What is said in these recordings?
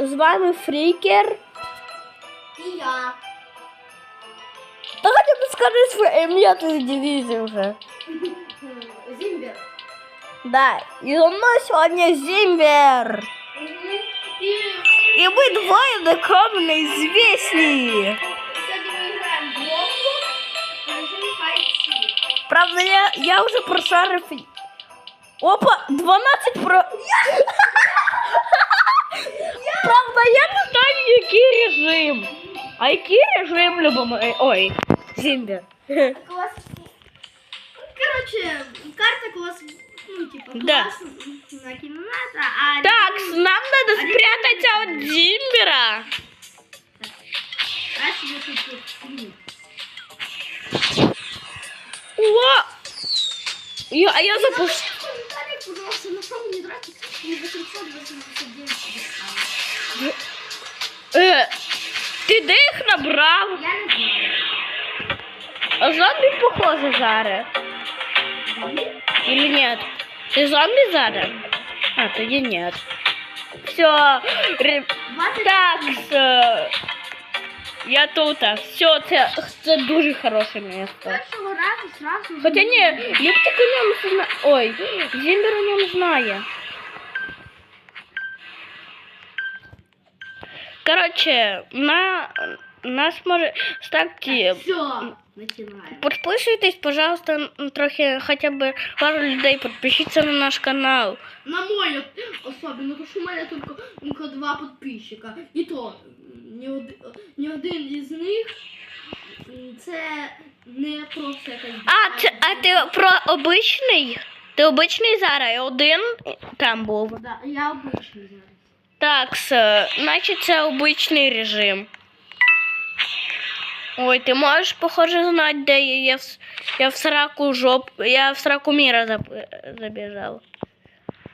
з вами Фрікер. І я. Та хоча б скажи своє ім'я, ти дивізі вже. Зімбер. Да, і у нас сьогодні Зімбер. І І ми двоє нікому неізвісні. сьогодні ми граємо в Roblox. Режим Хай-Сі. Правда, я, я вже прошарив. і- Опа, 12 про. Правда, я не знаю, який режим. А який режим любимо? Е, Ой, Зімбер. Клас. Короче, карта класс, ну, типа, Да. класс на кімната, а... Так, нам надо спрятаться от Зимбера. А себе тут тут стрім. О! Я, а я запущу. Комментарий, пожалуйста, на что мне тратить не 889 доставок. Е, ти де їх набрав? Я не знаю. А зомбі похоже зараз. Или нет? Ты зомби зараз? А, тоді нет. Все, 20 так, е, я тут. Все, це, це дуже хороше місто. першого разу сразу... Хоча ні, Ліптик у ньому зна... Ой, Зімбер у ньому знає. Коротше, на нас може ставте. Все, начинаем. Подписуйтесь, пожалуйста, трохи хотя бы пару людей, подпишіться на наш канал. На мой особенно, потому что у меня только, только два подписчика. І то ні один, ні один із них це не просто якась. А, це, а ти про обичний? Ти обичний зараз? Один там був. Да, я обичний зараз. Так, с, значить це обичний режим. Ой, ти можеш, похоже, знати, де я. Я в, с- я в сраку жоп. Я в сраку міра заб, забіжав.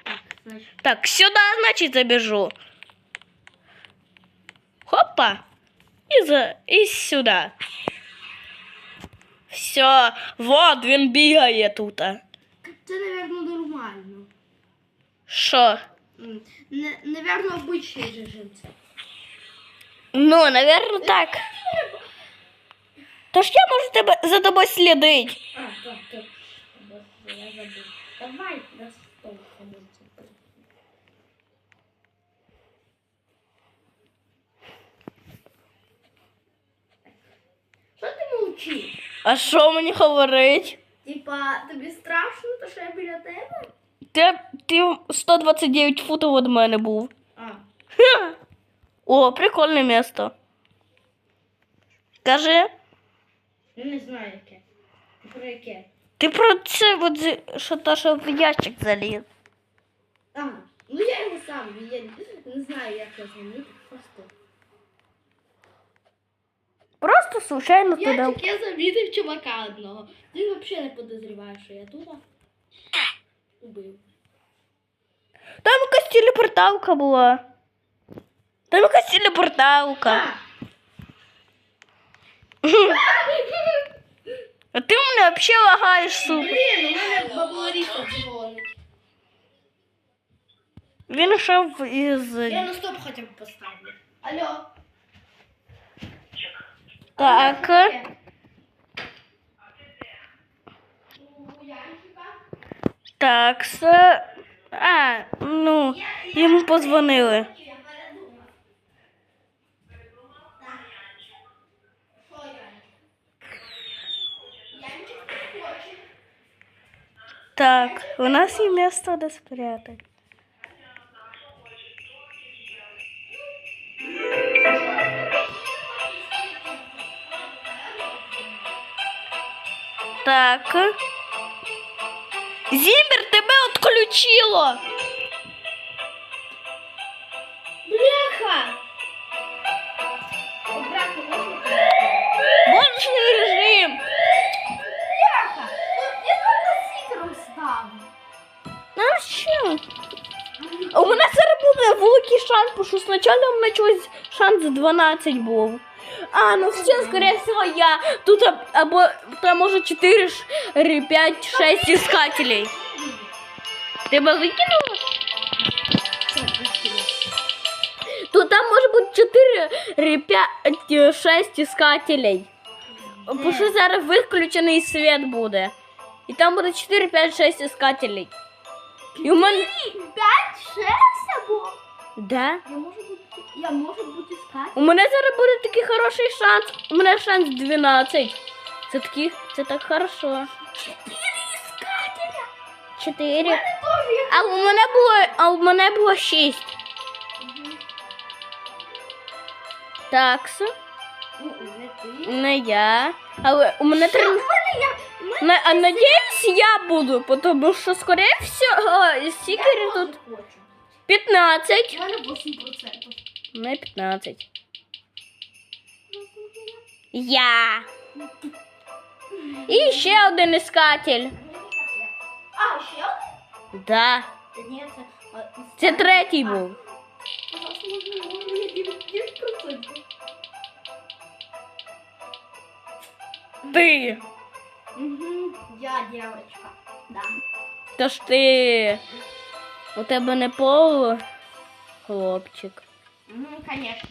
Так, значить. Так, сюди, значить, забіжу. Хопа. І, за, і сюди. Все, вот він бігає тут. Це, напевно, нормально. Що? М, Не, напевно, обичний режим. Ну, наверное, так. Тож я можу тебе за тобою слідити. А, так, так. Я забув. Давай на стол. Що ти мовчиш? А що мені говорить? Типа, тобі страшно, то що я біля тебе? Ти, ти 129 футів від мене був. А. О, прикольне місто. Кажи, не знаю яке. Про яке? ти про це, от, з- що то, що в ящик заліз. А, ну я його сам, я не знаю, як його змінити. Просто. Просто случайно туди. Я замітив чувака одного. Ти взагалі не подозріваєш, що я тут убив. Там якась телепорталка була. Там якась телепорталка. А ти мене взагалі лагаєш, сука. Блін, у мене баблоріса дзвонить. Він йшов із. Я на стоп хоча б поставлю. Алло. Так. Так. А, ну, йому позвонили. Я передумав. Так. Що Янчик? Янчик не хоче. Так, у нас є місце, де спрятати. Так. Зімбер, тебе отключило. Бляха! Бонусний режим. Бляха! Я только сікером став. Ну що? У мене зараз буде великий шанс, бо що спочатку у мене чогось шанс 12 був. А, ну все, скорее всего, я тут аб- або там може 4, 5, 6 искателей. Тебе викинуло? Що, прости? То там може бути 4, 5, 6 іскателей. Бо що зараз виключений світ буде. І там буде 4, 5, 6 іскателей. І у мене. П'ять, шесть або. Да? Я можу бути, я можу бути скати. У мене зараз буде такий хороший шанс. У мене шанс 12. Це такий, це так хорошо. Чотири іскателя. 4. А у мене було, а у мене було 6. Такс, Ну, не я. Але у мене три. У у На, а надіюсь, я буду, тому що, скоріше всього, стікерів я тут теж 15. У мене 8%. Не 15. Я. І ще один іскатель. Да. Це... третій був. Пожалуйста, можна, можна мені 9%. Ти. Угу, я девочка. Да. Тож ти. У тебе не пол, хлопчик. Угу, конечно.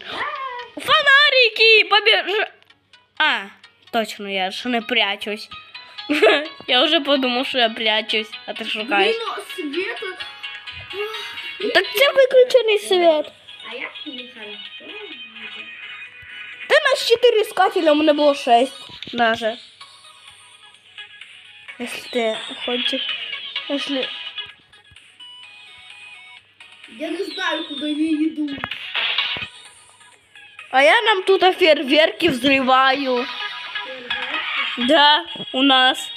Фонарики! Побіж. А, точно, я ж не прячусь. Я вже подумав, що я прячусь, а ти шукаєш. Света. Так це виключений світ. А я не хорошо. Та нас 4 искателя, у мене було 6 даже. Если ты хочешь... Если... Я не знаю, куда я иду. А я нам тут фейерверки взрываю. Да, у нас.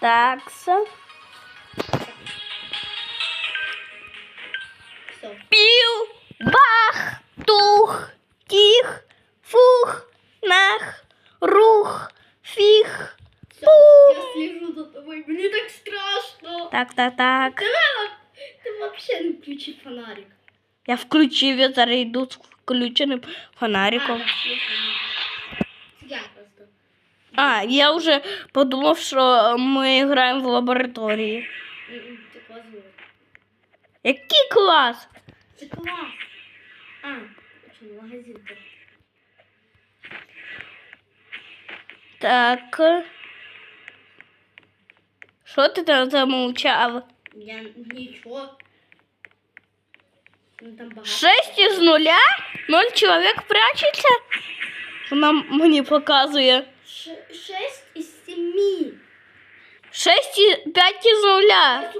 Такса. Все. Пил, бах, тух, тих, фух, нах, рух, фих. Я слежу за тобой. Мне так страшно. Так, так, так. Ты вообще не включи фонарик. Я включив, я зараз йду з включеним фонариком. Просто. А, я вже подумав, що ми граємо в лабораторії. М-м, Ты класс был. Який клас! Це клас. А, що, магазин тут. Так. Що ти там замовчав? Я нічого. Ну там багато. Шесть із нуля? Ноль чоловік прячеться? Вона мені показує. Шесть із семи. Шесть і п'ять із нуля.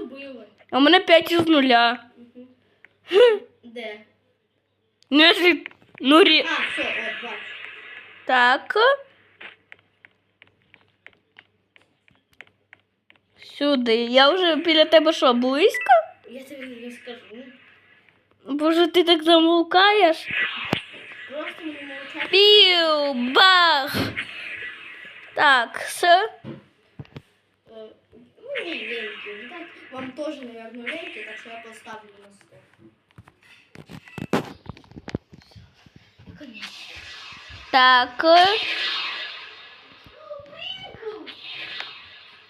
А у мене п'ять із нуля. Де? Ну, якщо... Ну, рі... А, все, от, бачу. Так. Сюди. Я вже біля тебе що, близько? Я тобі не скажу. Боже, ти так замовкаєш. Просто не мовчати. Пів, бах. Так, все. Е, Ну. Видать, вам тоже, наверное, лейки, так что я поставлю на стол. Так.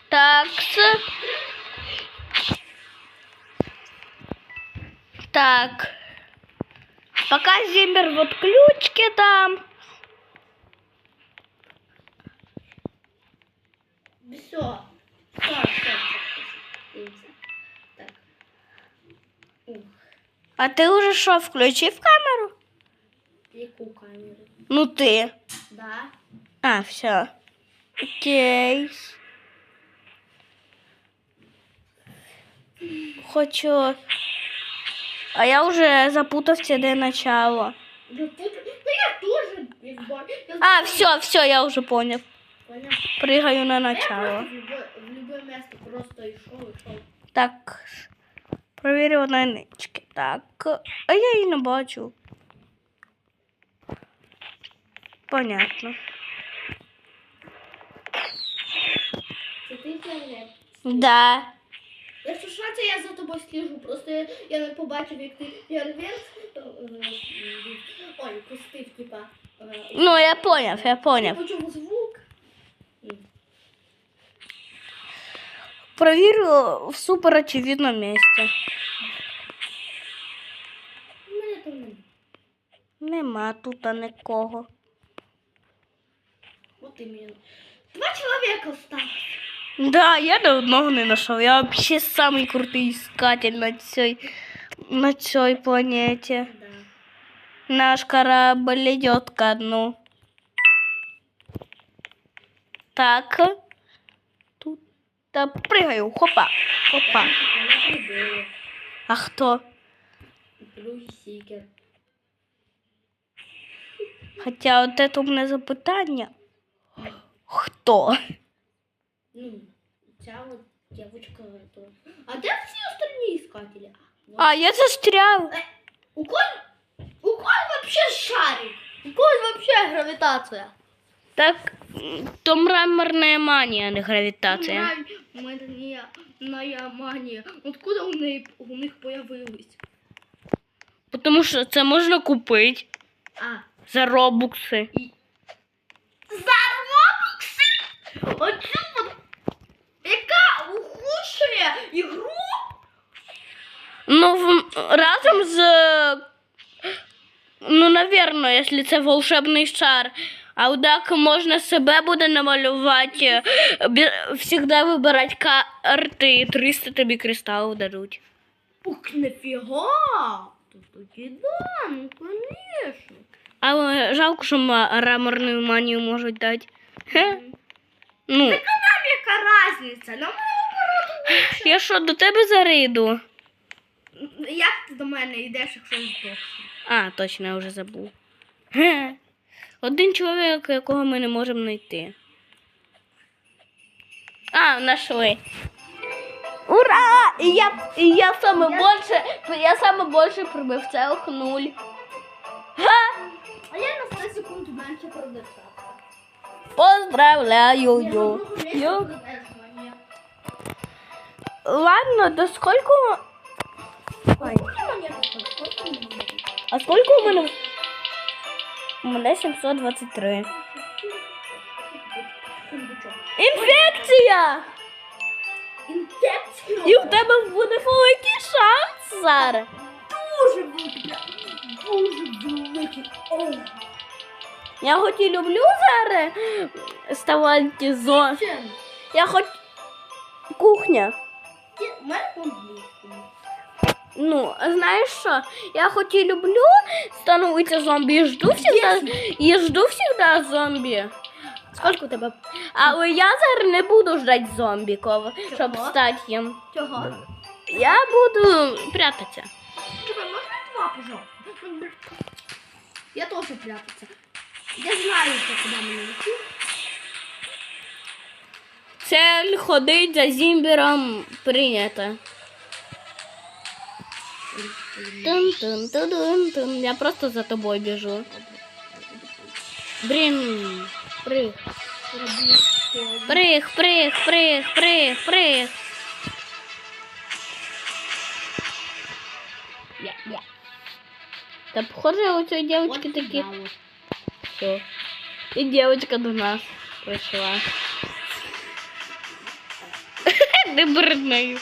Так. Так. Пока Зимер вот ключки там. А ти уже що, включив камеру? яку камеру? Ну ти. Да. А, все. Окей. Хочу. А я вже запутався, де начало. Ну я тоже, я А, все, все, я уже понял. Понял? Пригаю на начало. в любое, место просто йшов, йшов. Так. Провірю одинички. Так. А я її не бачу. Понятно. Це ти фіолет. Да. Якщо що, це я за тобою сліжу. Просто я, я не побачив, як ти фейерверк. Ой, пустив, типа. е, Ну, я поняв, я Я поняв. почув звук. Провірю в супер там немає. Нема тут нікого. От іменно. Два чоловіка осталось. Да, я до одного не знайшов. Я взагалі самий крутий іскатель на цій, на цій планеті. Да. Наш корабль идет ко дну. Так. Тут да прыгаю. Хопа. Хопа. А хто? Другий сікер. Хоча от це у мене запитання. Хто? Ну, ця от девочка. А де всі остальні іскателі? А, я застряв. У кого, у кого вообще шарик? У кого вообще гравитація? Так, то мраморная манія, а не гравітація. У мене манія. Откуда у, неї, у них появились? Тому що це можна купити А, за робукси. За робокси? Оцю от, яка ухудшує ігру? Ну, в- разом з. Ну, наверное, якщо це волшебний шар. А так можна себе буде намалювати. Завжди вибирати карти і 300 тобі кристалів дадуть. Ух, нафіга? Тоді да, ну конечно. Але жалко, що мраморну манію можуть дати. Хе. Ну, Нам яка разниця? Нам я що, до тебе зарийду? як ти до мене йдеш, якщо не здохнеш? А, точно, я вже забув. Один чоловік, якого ми не можемо знайти. А, нашли. Ура! І я, і я саме більше, я саме більше прибив целых нуль. Ха! А я на 100 секунд менше продержався. Поздравляю. Ю. Ю. Ладно, да сколько... Ой. А сколько у мене? У мене 723. Інфекція! Інфекцію. І в тебе буде великий шанс зараз. дуже великий. Дуже великий. Ой. Я хоч і люблю зараз ставати зо. Я хоч кухня. Ти- У мене. Ну, знаєш що? Я хоч і люблю становитися зомбі і жду всегда, і жду всегда зомбі. Скільки у тебе? Але я зараз не буду ждати зомбіков, щоб Чого? стати їм. Чого? Я буду прятатися. Чекай, можна два, пожалуйста? Я тоже прятаться. Я знаю, що куди мені йти. Цель ходить за зімбіром прийнята. Тун-тун-тун-тун. Я просто за тобою біжу. Блін. Приг. Приг, приг, приг, приг, приг. Я, я. Та похоже, у цієї дівчинки От такі. сюди от. Все. І дівчинка до нас прийшла. Не перед нею.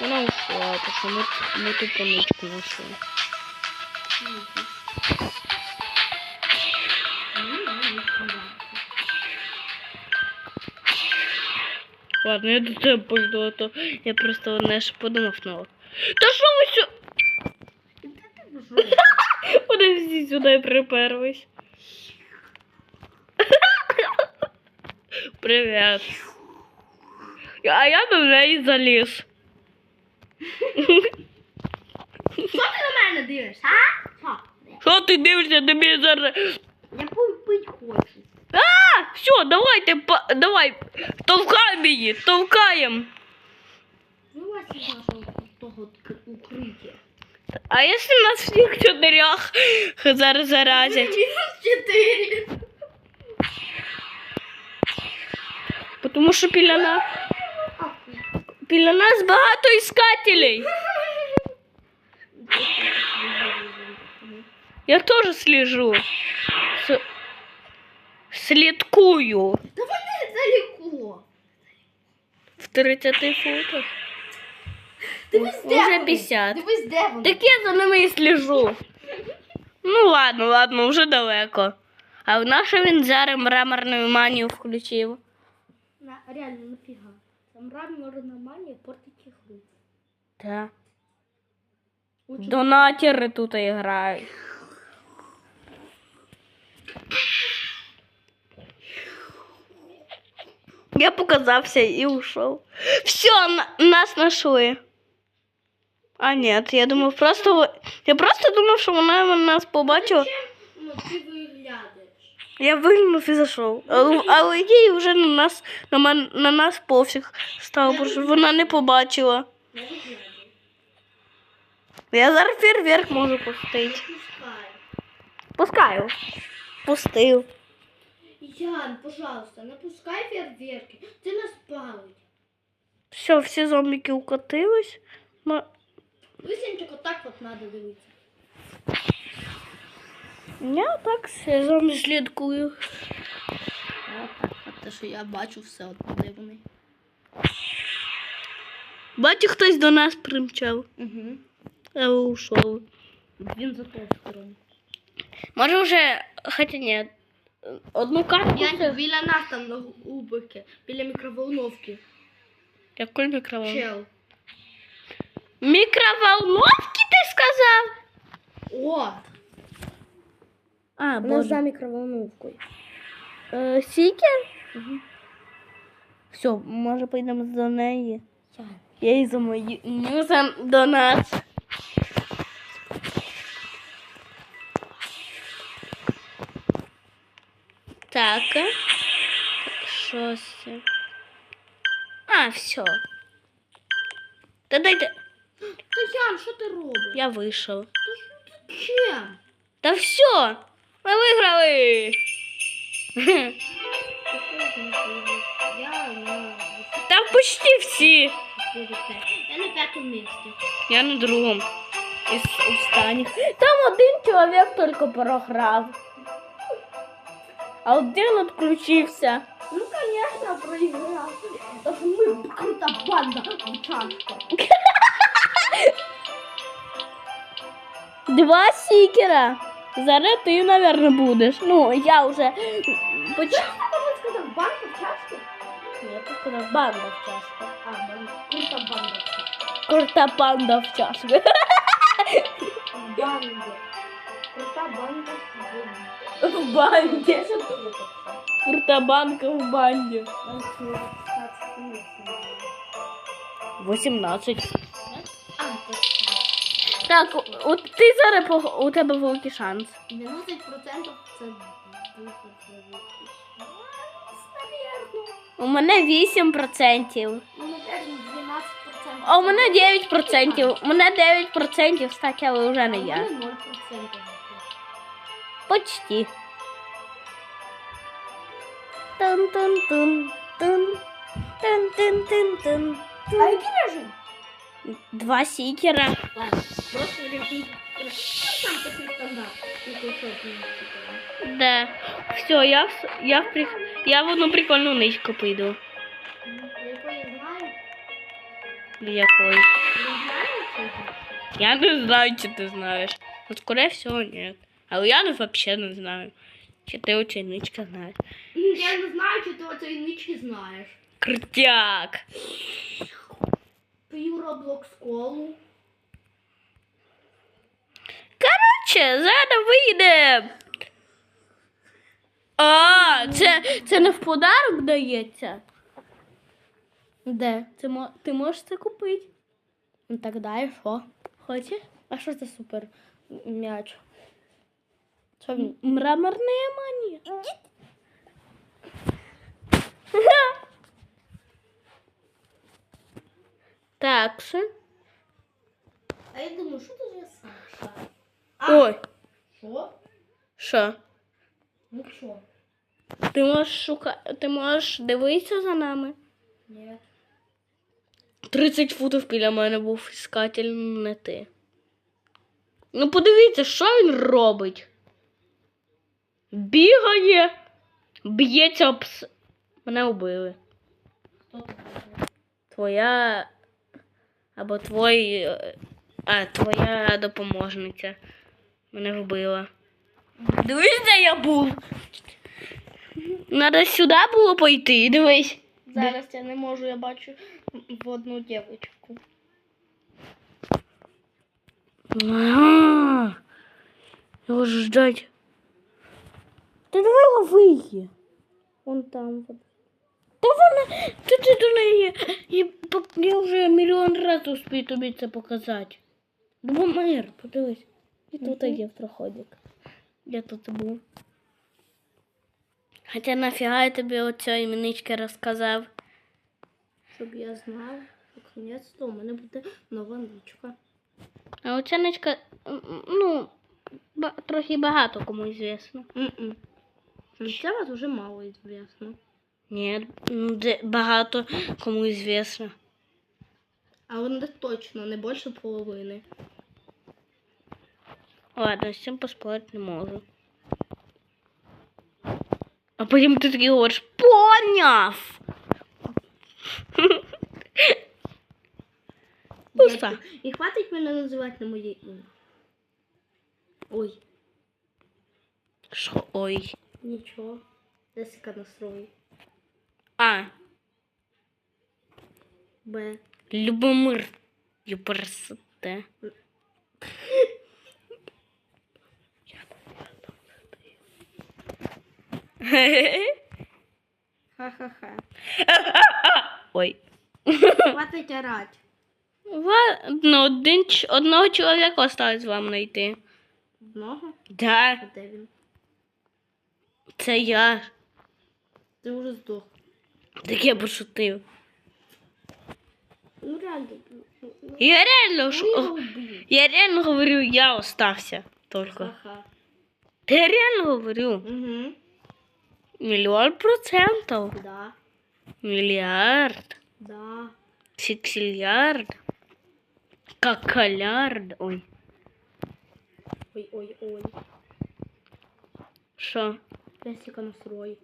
Вона ушла, тому що ми, ми тупо ничку знайшли. Ладно, я тебе пойду, а то я просто не ж подумав на Та що ви що? Вони всі сюди приперлись. Привіт. А я до неї заліз. Що ти на мене дивишся, а? Що? Ти дивишся, тобі зараз. Я пить хочу. А, все, давайте, давай, товкаємо її, товкаємо. Нашого того укриття. А якщо нас всіх чотирьох зараз заразять? Мінус чотири. Тому що біля, на... біля нас багато іскателей. Я теж слежу. С... Слідкую. Та вони далеко. В 30 футах. Дивись, де Уже вони? 50. Дивись, де вони? Так я за ними і сліжу. Ну ладно, ладно, вже далеко. А в наше він зараз мраморну манію включив. На, реально, нафіга. Там рам може нормально портить ігру. Так. Лучше Донатери тут грають. Я показався і ушов. Все, на- нас знайшли. А ні, я думав, просто ви- я просто думав, що вона нас побачила. Ти. Я виглянув і зайшов. Але, але їй вже на нас, на, мен, на нас пофіг стало, бо вона не побачила. Я зараз фейерверк можу пустити. Пускай. Пускаю. Пустив. Ян, пожалуйста, не пускай фейерверки. Це нас палить. Все, всі зомбіки укотились. Ма- Лисенчик отак от надо дивитися. Я так все зомбі слідкую. Отак, от те, що я бачу все, от де вони. Бачу, хтось до нас примчав. Угу. А ушов. Він за тою сторону. Може вже, хоча ні. Одну карту. Ян, біля нас там на губики, біля мікроволновки. Якої мікроволновки? Чел. Мікроволновки ти сказав? О! А, Вона за мікроволновкою. Е, Сікер? Все, може поїдемо до неї. Я її за мою нюзом до нас. Так. Що? А, все. Та дайте. Та Ян, що ти робиш? Я вийшов. Та що ти чим? Та все. Ми виграли. Там почти всі. Я на п'ятому місці. Я на другому. Із останніх. Там один чоловік тільки програв. А один відключився. Ну, конечно, проиграл. Потому что мы крута банда участка. Два сікера. Зараз ти, мабуть, будеш. Ну, я вже почти. Можно сказать, банда участка? Ні, ти сказав банда в чашку. А, банда. Крута банда. Крута банда в чашку. Банда. Крута банда. В банді. Я же круто. Крута банка в банді. 18. Так, от ти зараз у тебе великий шанс. 90% це дуже великий шанс, наверно. У мене 8%. Ну, наверно, 12%. А у мене 9%. У мене 9% статі, але вже не я. 0%. Почти. Тун-тун-тун. Тун. Тун-тун-тун-тун. А який режим? Два сікера. Ладно, Да. Все, я, в- я, в я в одну прикольну ничку знаю? Якої? Ні? Я не знаю, чи ти знаєш. Ну, скорее всего, нет. Але я вообще не знаю. Чи ти оцей ничка знаєш. Я не знаю, чи ти оцей нічки знаєш. Крутяк. Пою Roblox колу. Короче, зараз вийде. А, це, це не в подарок дається. Де? Це, ти можеш це купити. Ну так далі, що? Хочеш? А що це супер м'яч? Що він? Мраморная мания. Так, що? А я думаю, що це за Саша? Ой, Що? що? Ну що? Ти можеш шукати, ти можеш дивитися за нами. Ні. 30 футів біля мене був іскатель, не ти. Ну подивіться, що він робить. Бігає, б'ється об... Мене вбили. Хто твоя або твой, е, а, твоя допоможниця мене вбила. Дивись, де я був. Надо сюди було пойти, дивись. Зараз я не можу, я бачу в одну дівчинку. Ага. Його ж ждать. Ти давай лови її. Вон там. Та вона, ти, ти до неї. Я, я вже мільйон разів успію тобі це показати. Бо мир, подивись. І тут є проходик. Я тут був. Хоча нафіга я тобі оця іменичка розказав. Щоб я знав, наконець-то у мене буде нова ничка. А м, ну, ба- трохи багато кому звісно. М-м. Це вас вже мало звісно. Ні, ну, багато кому звісно. Але не точно, не більше половини. Ладно, з цим поспорити не можу. А потім ти такий говориш, поняв! Пуста. Я- І хватить мене називати на моє ім'я. Ой, Що, ой. нічого. Десика настрой. А, Б. Любомир. Юперсте. Ха-ха-ха. Ой. Хватить орать. Ладно, один, одного чоловіка осталось вам знайти. Одного? Да, А де він? це я. Ти вже здох. Так я пошутив. Ну реально. ну, ну, Я реально, ну, ш- я реально говорю, я остався только. Ха-ха. Я реально говорю. Угу. Мільйон процентів. Да. Мільярд. Да. Сексільярд. Какалярд. Ой. Ой-ой-ой. Що? Десика настрой.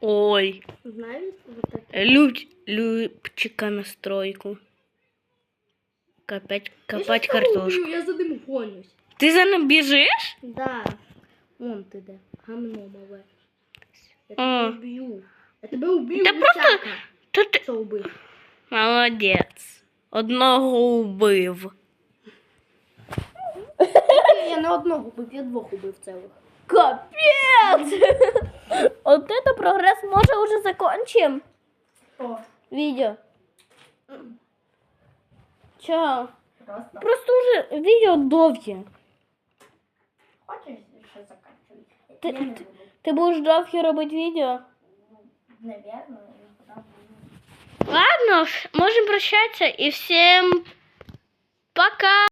Ой. Знаєш, вот так. Люб... Любчика настройку. Копать, копать картошку. Я за ним гонюсь. Ти за ним біжиш? Да. Вон ти де. Гамно мале. Я тебе вб'ю. Я тебе вб'ю. Та просто- Та ти... Що вбив? Молодець. Одного убив. Я не одного вбив, я двох убив цілих. Капец! Вот это прогресс. Может, уже закончим О, видео? Чао. просто. Просто уже видео довгі. Хочеш ще заканчувати? Ти- Я не ти- буду. Ти будеш довгі робити відео? Наверно, я буду. Ладно, можемо прощатися і всім пока!